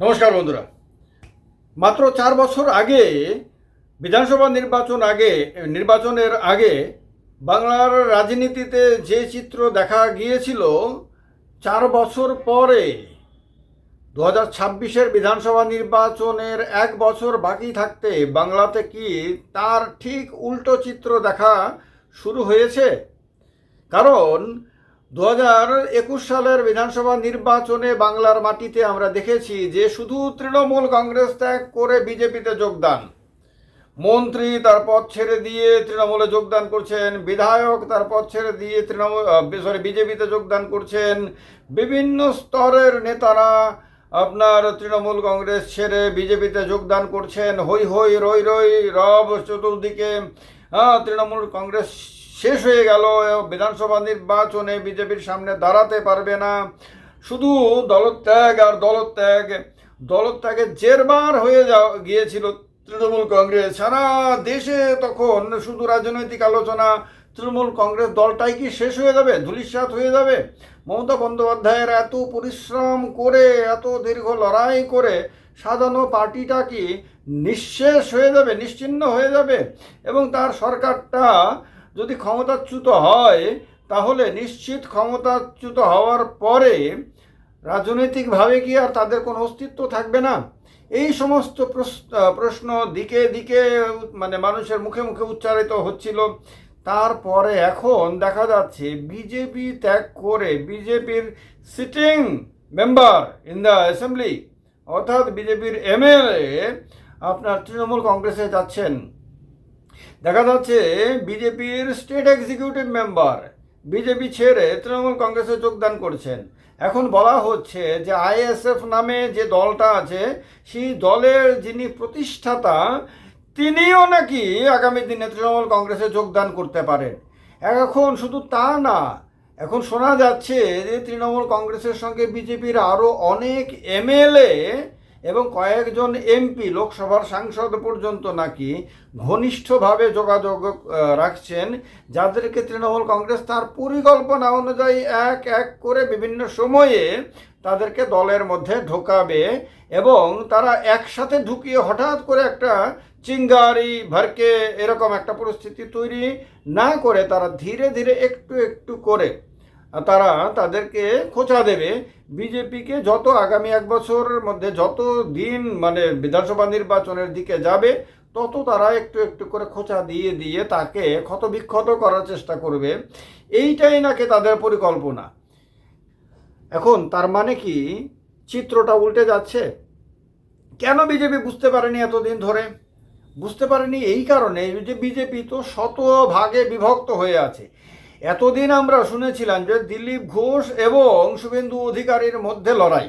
নমস্কার বন্ধুরা। মাত্র চার বছর আগে, বিধানসভা নির্বাচন আগে, নির্বাচনের আগে বাংলার রাজনীতিতে যে চিত্র দেখা গিয়েছিল, চার বছর পরে, দু হাজার ছাব্বিশের বিধানসভা নির্বাচনের এক বছর বাকি থাকতে বাংলাতে কি তার ঠিক উল্টো চিত্র দেখা শুরু হয়েছে? কারণ দু হাজার একুশ সালের বিধানসভা নির্বাচনে বাংলার মাটিতে আমরা দেখেছি যে শুধু তৃণমূল কংগ্রেস ত্যাগ করে বিজেপিতে যোগদান। মন্ত্রী তার পথ ছেড়ে দিয়ে তৃণমূলে যোগদান করছেন, বিধায়ক তার পথ ছেড়ে দিয়ে তৃণমূল সরি বিজেপিতে যোগদান করছেন, বিভিন্ন স্তরের নেতারা আপনার তৃণমূল কংগ্রেস ছেড়ে বিজেপিতে যোগদান করছেন। হই হই রই রই, রব চতুর্দিকে তৃণমূল কংগ্রেস শেষ হয়ে গেল, বিধানসভা নির্বাচনে বিজেপির সামনে দাঁড়াতে পারবে না। শুধু দলত্যাগ আর দলত্যাগ দলত্যাগে জেরবার হয়ে যাওয়া গিয়েছিল তৃণমূল কংগ্রেস। সারা দেশে তখন শুধু রাজনৈতিক আলোচনা, তৃণমূল কংগ্রেস দলটাই কি শেষ হয়ে যাবে ধুলিস্বাত হয়ে যাবে? মমতা বন্দ্যোপাধ্যায়ের এত পরিশ্রম করে, এত দীর্ঘ লড়াই করে, সাজানো পার্টিটা কি নিঃশেষ হয়ে যাবে নিশ্চিহ্ন হয়ে যাবে? এবং তার সরকারটা যদি ক্ষমতাচ্যুত হয়, তাহলে নিশ্চিত ক্ষমতাচ্যুত হওয়ার পরে রাজনৈতিকভাবে কি আর তাদের কোনো অস্তিত্ব থাকবে না? এই সমস্ত প্রশ্ন দিকে দিকে মানে মানুষের মুখে মুখে উচ্চারিত হচ্ছিল। তারপরে এখন দেখা যাচ্ছে বিজেপি ত্যাগ করে বিজেপির sitting member in the assembly অর্থাৎ বিজেপির এমএলএ আপনার তৃণমূল কংগ্রেসে যাচ্ছেন। দেখা যাচ্ছে বিজেপির স্টেট এক্সিকিউটিভ মেম্বার বিজেপি ছেড়ে তৃণমূল কংগ্রেসে যোগদান করছেন। এখন বলা হচ্ছে যে আইএসএফ নামে যে দলটা আছে, সেই দলের যিনি প্রতিষ্ঠাতা, তিনিও নাকি আগামী দিনে তৃণমূল কংগ্রেসে যোগদান করতে পারেন। এখন শুধু তা না, এখন শোনা যাচ্ছে যে তৃণমূল কংগ্রেসের সঙ্গে বিজেপির আরও অনেক এমএলএ এবং কয়েকজন এমপি লোকসভার সাংসদ পর্যন্ত নাকি ঘনিষ্ঠভাবে যোগাযোগ রাখছেন, যাদেরকে তৃণমূল কংগ্রেস তার পরিকল্পনা অনুযায়ী এক এক করে বিভিন্ন সময়ে তাদেরকে দলের মধ্যে ঢোকাবে এবং তারা একসাথে ঢুকিয়ে হঠাৎ করে একটা চিঙ্গারি, ভরকে এরকম একটা পরিস্থিতি তৈরি না করে তারা ধীরে ধীরে একটু একটু করে তারা তাদেরকে খোঁচা দেবে। বিজেপিকে যত আগামী এক বছরের মধ্যে যত দিন মানে বিধানসভা নির্বাচনের দিকে যাবে, তত তারা একটু একটু করে খোঁচা দিয়ে দিয়ে তাকে ক্ষতবিক্ষত করার চেষ্টা করবে। এইটাই নাকি তাদের পরিকল্পনা। এখন তার মানে কি? চিত্রটা উল্টে যাচ্ছে? কেন বিজেপি বুঝতে পারেনি এতদিন ধরে? বুঝতে পারেনি এই কারণে যে বিজেপি তো শত ভাগে বিভক্ত হয়ে আছে। এতদিন আমরা শুনেছিলাম যে দিলীপ ঘোষ এবং শুভেন্দু অধিকারীর মধ্যে লড়াই।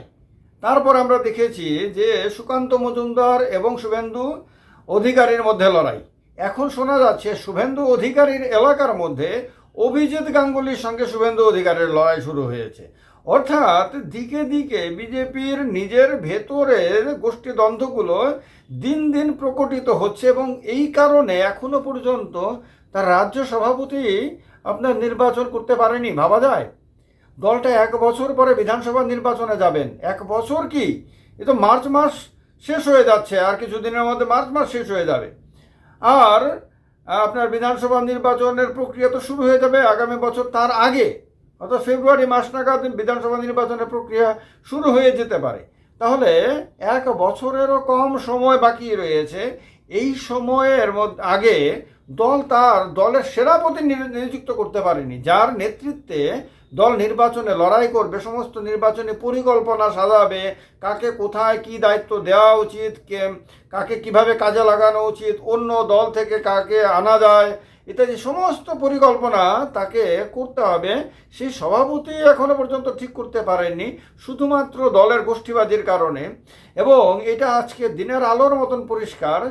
তারপর আমরা দেখেছি যে সুকান্ত মজুমদার এবং শুভেন্দু অধিকারীর মধ্যে লড়াই। এখন শোনা যাচ্ছে শুভেন্দু অধিকারীর এলাকার মধ্যে অভিজিৎ গাঙ্গুলির সঙ্গে শুভেন্দু অধিকারের লড়াই শুরু হয়েছে। অর্থাৎ দিকে দিকে বিজেপির নিজের ভেতরের গোষ্ঠীদ্বন্দ্বগুলো দিন দিন প্রকটিত হচ্ছে এবং এই কারণে এখনও পর্যন্ত তার রাজ্য সভাপতি আপনার নির্বাচন করতে পারেনি, ভাবা যায়? দলটা এক বছর পরে বিধানসভা নির্বাচনে যাবেন। এক বছর কি? এ তো মার্চ মাস শেষ হয়ে যাচ্ছে, আর কিছুদিনের মধ্যে মার্চ মাস শেষ হয়ে যাবে। আর, আপনার বিধানসভা নির্বাচনের প্রক্রিয়া তো শুরু হয়ে যাবে আগামী বছর তার আগে। অর্থাৎ ফেব্রুয়ারি মাস নাগাদ বিধানসভা নির্বাচনের প্রক্রিয়া শুরু হয়ে যেতে পারে। তাহলে এক বছরেরও কম সময় বাকি রয়েছে। এই সময়ের মধ্যে আগে দল তার দলের নি- নিযুক্ত করতে পারেনি, যার নেতৃত্বে দল নির্বাচনে লড়াই করবে, সমস্ত নির্বাচনী পরিকল্পনা সাজাবে, কাকে কোথায় কি দায়িত্ব দেওয়া উচিত, কে কাকে কীভাবে কাজে লাগানো উচিত, অন্য দল থেকে কাকে আনা যায় ইত্যাদি সমস্ত পরিকল্পনা তাকে করতে হবে। সেই সভাপতি এখনও পর্যন্ত ঠিক করতে পারেননি, শুধুমাত্র দলের গোষ্ঠীবাদীর কারণে। এবং এটা আজকে দিনের আলোর মতন পরিষ্কার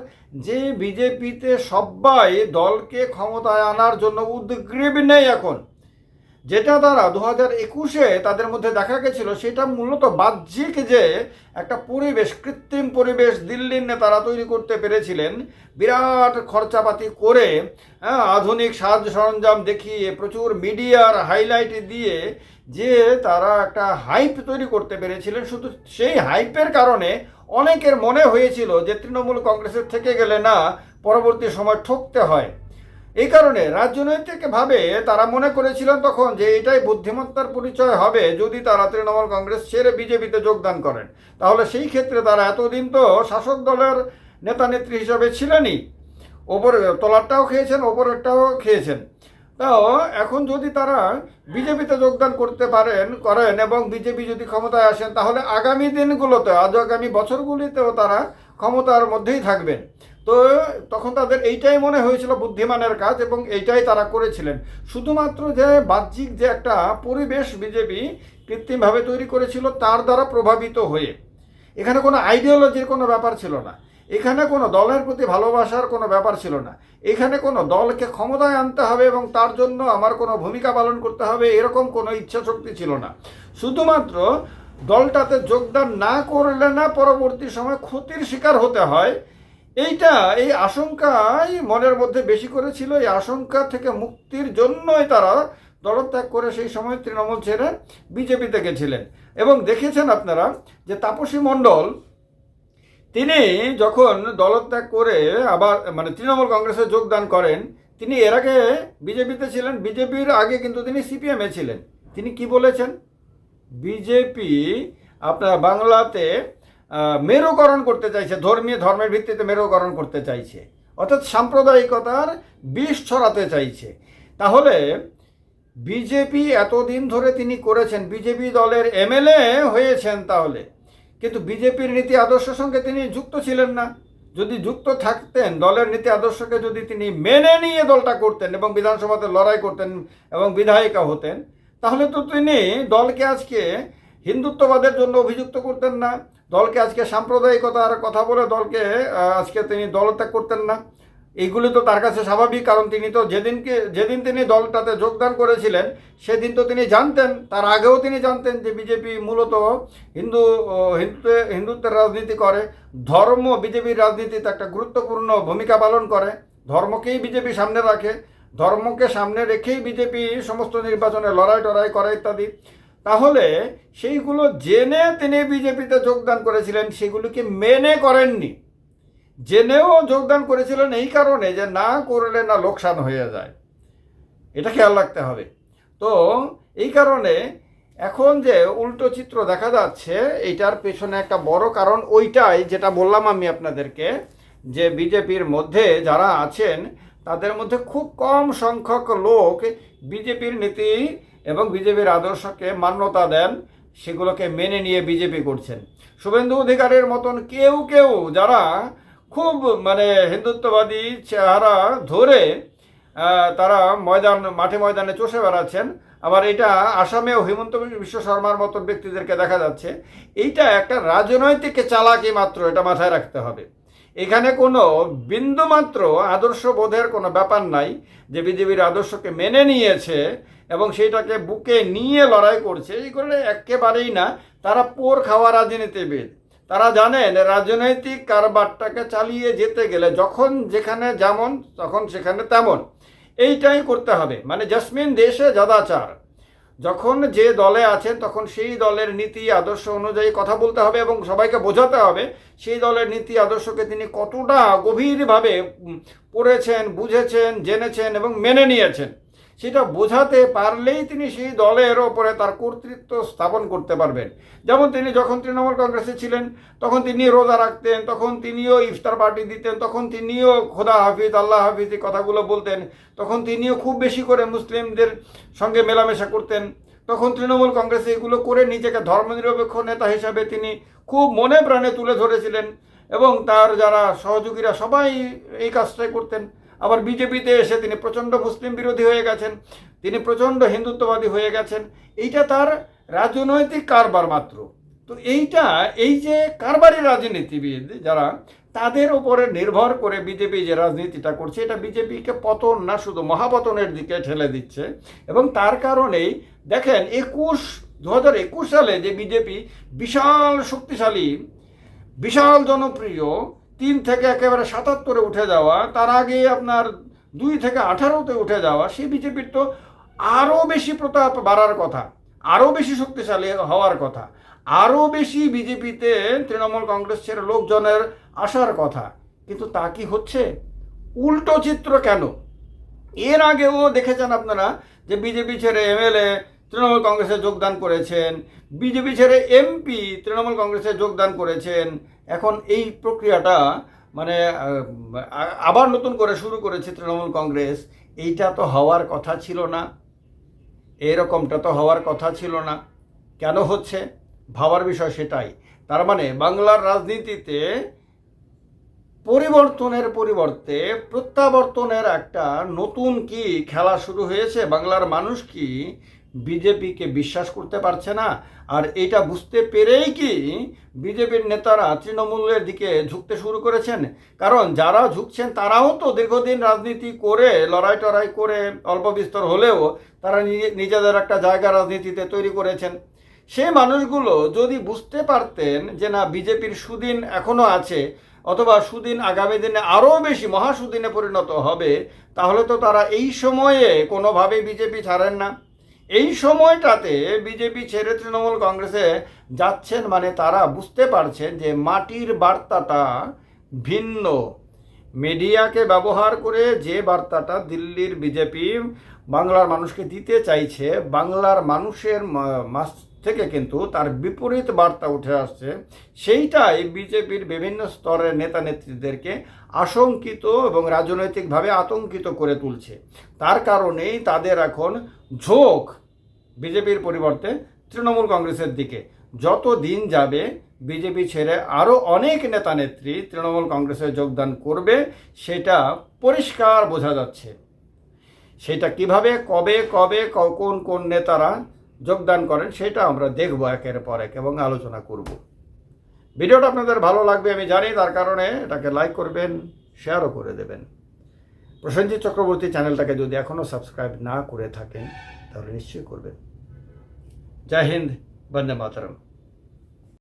যে বিজেপিতে সবাই দলকে ক্ষমতায় আনার জন্য উদ্গ্রীব নেই এখন। যেটা তারা দু হাজার একুশে তাদের মধ্যে দেখা গেছিল সেটা মূলত বাহ্যিক যে একটা পরিবেশ কৃত্রিম পরিবেশ দিল্লির নেতারা তৈরি করতে পেরেছিলেন বিরাট খরচাপাতি করে হ্যাঁ, আধুনিক সাজ সরঞ্জাম দেখিয়ে প্রচুর মিডিয়ার হাইলাইট দিয়ে যে তারা একটা হাইপ তৈরি করতে পেরেছিলেন। শুধু সেই হাইপের কারণে অনেকের মনে হয়েছিল যে তৃণমূল কংগ্রেসের থেকে গেলে না পরবর্তী সময় ঠকতে হয়। এই কারণে রাজনৈতিকভাবে তারা মনে করেছিলেন তখন যে এটাই বুদ্ধিমত্তার পরিচয় হবে যদি তারা তৃণমূল কংগ্রেস ছেড়ে বিজেপিতে যোগদান করেন। তাহলে সেই ক্ষেত্রে তারা এতদিন তো শাসক দলের নেতা নেত্রী হিসাবে ছিলেনই। ওপরে তলারটাও খেয়েছেন, ওপরেরটাও খেয়েছেন। তাও এখন যদি তারা বিজেপিতে যোগদান করতে পারেন, করেন এবং বিজেপি যদি ক্ষমতায় আসেন, তাহলে আগামী দিনগুলোতে, আজ আগামী বছরগুলিতেও তারা ক্ষমতার মধ্যেই থাকবেন। তো তখন তাদের এইটাই মনে হয়েছিল বুদ্ধিমানের কাজ এবং এইটাই তারা করেছিলেন। শুধুমাত্র যে বাহ্যিক যে একটা পরিবেশ বিজেপি কৃত্রিমভাবে তৈরি করেছিল তার দ্বারা প্রভাবিত হয়ে। এখানে কোনো আইডিওলজির কোনো ব্যাপার ছিল না। এখানে কোনো দলের প্রতি ভালোবাসার কোনো ব্যাপার ছিল না। এখানে কোনো দলকে ক্ষমতায় আনতে হবে এবং তার জন্য আমার কোনো ভূমিকা পালন করতে হবে এরকম কোনো ইচ্ছা শক্তি ছিল না। শুধুমাত্র দলটাতে যোগদান না করলে না পরবর্তী সময় ক্ষতির শিকার হতে হয় এইটা, এই আশঙ্কাই মনের মধ্যে বেশি করেছিল, এই আশঙ্কা থেকে মুক্তির জন্যই তারা দলত্যাগ করে সেই সময় তৃণমূল ছেড়ে বিজেপিতে গেছিলেন। এবং দেখেছেন আপনারা যে তাপসী মণ্ডল, তিনি যখন দলত্যাগ করে আবার মানে তৃণমূল কংগ্রেসে যোগদান করেন, তিনি এর আগে বিজেপিতে ছিলেন, বিজেপির আগে কিন্তু তিনি সিপিএমে ছিলেন। তিনি কি বলেছেন? বিজেপি আপনার বাংলাতে মেরুকরণ করতে চাইছে, ধর্মীয় ধর্মের ভিত্তিতে মেরুকরণ করতে চাইছে, অর্থাৎ সাম্প্রদায়িকতার বিষ ছড়াতে চাইছে। তাহলে বিজেপি এতদিন ধরে তিনি করেছেন, বিজেপি দলের এমএলএ হয়েছেন তাহলে, কিন্তু বিজেপির নীতি আদর্শের সঙ্গে তিনি যুক্ত ছিলেন না। যদি যুক্ত থাকতেন, দলের নীতি আদর্শকে যদি তিনি মেনে নিয়ে দলটা করতেন এবং বিধানসভাতে লড়াই করতেন এবং বিধায়িকা হতেন, তাহলে তো তিনি দলকে আজকে হিন্দুত্ববাদের জন্য অভিযুক্ত করতেন না। দলকে আজকে সাম্প্রদায়িকতার কথা বলে দলকে আজকে তিনি দলত্যাগ করতেন না। এইগুলি তো তার কাছে স্বাভাবিক কারণ তিনি তো যেদিনকে যেদিন তিনি দলটাতে যোগদান করেছিলেন সেদিন তো তিনি জানতেন তার আগেও তিনি জানতেন যে বিজেপি মূলত হিন্দু ও, হিন্দুত্বে হিন্দুত্বের রাজনীতি করে। ধর্ম বিজেপির রাজনীতিতে একটা গুরুত্বপূর্ণ ভূমিকা পালন করে। ধর্মকেই বিজেপি সামনে রাখে ধর্মকে সামনে রেখেই বিজেপি সমস্ত নির্বাচনে লড়াই টড়াই করে ইত্যাদি। তাহলে সেইগুলো জেনে তিনি বিজেপিতে যোগদান করেছিলেন, সেগুলিকে মেনে করেননি। জেনেও যোগদান করেছিলেন এই কারণে যে না করলে না লোকসান হয়ে যায়। এটা খেয়াল রাখতে হবে। তো এই কারণে এখন যে উল্টো চিত্র দেখা যাচ্ছে, এইটার পেছনে একটা বড় কারণ ওইটাই, যেটা বললাম আমি আপনাদেরকে, যে বিজেপির মধ্যে যারা আছেন, তাদের মধ্যে খুব কম সংখ্যক লোক বিজেপির নীতি এবং বিজেপির আদর্শকে মান্যতা দেন, সেগুলোকে মেনে নিয়ে বিজেপি করছেন। শুভেন্দু অধিকারের মতন কেউ কেউ যারা খুব মানে হিন্দুত্ববাদী চেহারা ধরে তারা ময়দান, মাঠে ময়দানে চষে বেড়াচ্ছেন, আবার এটা আসামেও হিমন্ত বিশ্ব শর্মার মতন ব্যক্তিদেরকে দেখা যাচ্ছে। এইটা একটা রাজনৈতিক চালাকি মাত্র, এটা মাথায় রাখতে হবে। এখানে কোনো বিন্দুমাত্র আদর্শ বোধের কোনো ব্যাপার নাই যে বিজেপির আদর্শকে মেনে নিয়েছে এবং সেইটাকে বুকে নিয়ে লড়াই করছে। এইগুলো একেবারেই না, তারা পোর খাওয়া রাজনীতিবিদ তারা জানেন, রাজনৈতিক কারবারটাকে চালিয়ে যেতে গেলে যখন যেখানে যেমন, তখন সেখানে তেমন। এইটাই করতে হবে। মানে জসমিন দেশে যদাচার। যখন যে দলে আছেন তখন সেই দলের নীতি, আদর্শ অনুযায়ী কথা বলতে হবে এবং সবাইকে বোঝাতে হবে সেই দলের নীতি, আদর্শকে তিনি কতটা গভীরভাবে পড়েছেন, বুঝেছেন, জেনেছেন এবং মেনে নিয়েছেন। সেটা বোঝাতে পারলেই তিনি সেই দলের ওপরে তার কর্তৃত্ব স্থাপন করতে পারবেন। যেমন তিনি যখন তৃণমূল কংগ্রেসে ছিলেন, তখন তিনি রোজা রাখতেন, তখন তিনিও ইফতার পার্টি দিতেন, তখন তিনিও খোদা হাফিজ, আল্লাহ হাফিজ এই কথাগুলো বলতেন, তখন তিনিও খুব বেশি করে মুসলিমদের সঙ্গে মেলামেশা করতেন। তখন তৃণমূল কংগ্রেসে এগুলো করে নিজেকে ধর্মনিরপেক্ষ নেতা হিসাবে তিনি খুব মনে প্রাণে তুলে ধরেছিলেন এবং তার যারা সহযোগীরা সবাই এই কাজটাই করতেন। আবার বিজেপিতে এসে তিনি প্রচণ্ড মুসলিম বিরোধী হয়ে গেছেন, তিনি প্রচণ্ড হিন্দুত্ববাদী হয়ে গেছেন, এইটা তার রাজনৈতিক কারবার মাত্র। তো এইটা, এই যে কারবারি রাজনীতিবিদ যারা, তাদের উপরে নির্ভর করে বিজেপি যে রাজনীতিটা করছে, এটা বিজেপিকে পতন না, শুধু মহাপতনের দিকে ঠেলে দিচ্ছে। এবং তার কারণেই দেখেন, একুশ দু হাজার একুশ সালে যে বিজেপি বিশাল শক্তিশালী, বিশাল জনপ্রিয় তিন থেকে একেবারে সাতাত্তরে উঠে যাওয়া, তার আগে আপনার দুই থেকে আঠারোতে উঠে যাওয়া, সেই বিজেপির তো আরও বেশি প্রতাপ বাড়ার কথা, আরও বেশি শক্তিশালী হওয়ার কথা, আরও বেশি বিজেপিতে তৃণমূল কংগ্রেস ছেড়ে লোকজনের আসার কথা। কিন্তু তা কি হচ্ছে? উল্টো চিত্র কেন? এর আগেও দেখেছেন আপনারা যে বিজেপি ছেড়ে এমএলএ তৃণমূল কংগ্রেসে যোগদান করেছেন, বিজেপি ছেড়ে এমপি তৃণমূল কংগ্রেসে যোগদান করেছেন এখন এই প্রক্রিয়াটা মানে আবার নতুন করে শুরু করেছে তৃণমূল কংগ্রেস। এইটা তো হওয়ার কথা ছিল না। এরকমটা তো হওয়ার কথা ছিল না। কেন হচ্ছে? ভাবার বিষয় সেটাই। তার মানে বাংলার রাজনীতিতে পরিবর্তনের পরিবর্তে প্রত্যাবর্তনের একটা নতুন কি খেলা শুরু হয়েছে? বাংলার মানুষ কি বিজেপিকে বিশ্বাস করতে পারছে না। আর এটা বুঝতে পেরেই কি বিজেপির নেতারা তৃণমূলের দিকে ঝুঁকতে শুরু করেছেন। কারণ যারা ঝুঁকছেন তারাও তো দীর্ঘদিন রাজনীতি করে, লড়াই টড়াই করে অল্প বিস্তর হলেও তারা নিজে- নিজেদের একটা জায়গা রাজনীতিতে তৈরি করেছেন। সেই মানুষগুলো যদি বুঝতে পারতেন যে না, বিজেপির সুদিন এখনও আছে, অথবা সুদিন আগামী দিনে আরও বেশি মহাসুদিনে পরিণত হবে, তাহলে তো তারা এই সময়ে কোনোভাবেই বিজেপি ছাড়েন না। এই সময়টাতে বিজেপি ছেড়ে তৃণমূল কংগ্রেসে যাচ্ছেন মানে তারা বুঝতে পারছেন যে মাটির বার্তাটা ভিন্ন। মিডিয়াকে ব্যবহার করে যে বার্তাটা দিল্লির বিজেপি বাংলার মানুষকে দিতে চাইছে, বাংলার মানুষের থেকে কিন্তু তার বিপরীত বার্তা উঠে আসছে। সেইটাই বিজেপির বিভিন্ন স্তরের নেতা নেত্রীদেরকে আশঙ্কিত এবং রাজনৈতিকভাবে আতঙ্কিত করে তুলছে। তার কারণেই তাদের এখন ঝোঁক বিজেপির পরিবর্তে তৃণমূল কংগ্রেসের দিকে। যত দিন যাবে বিজেপি ছেড়ে আরও অনেক নেতা নেত্রী তৃণমূল কংগ্রেসে যোগদান করবে, সেটা পরিষ্কার বোঝা যাচ্ছে। সেটা কীভাবে, কবে কবে কোন কোন নেতারা যোগদান করেন, সেটা আমরা দেখব একের পর এক এবং আলোচনা করব। ভিডিওটা আপনাদের ভালো লাগবে আমি জানি, তার কারণে এটাকে লাইক করবেন, শেয়ারও করে দেবেন। প্রসেনজিৎ চক্রবর্তী চ্যানেলটাকে যদি এখনও সাবস্ক্রাইব না করে থাকেন, তাহলে নিশ্চয়ই করবেন। জয় হিন্দ, বন্দে মাতরম।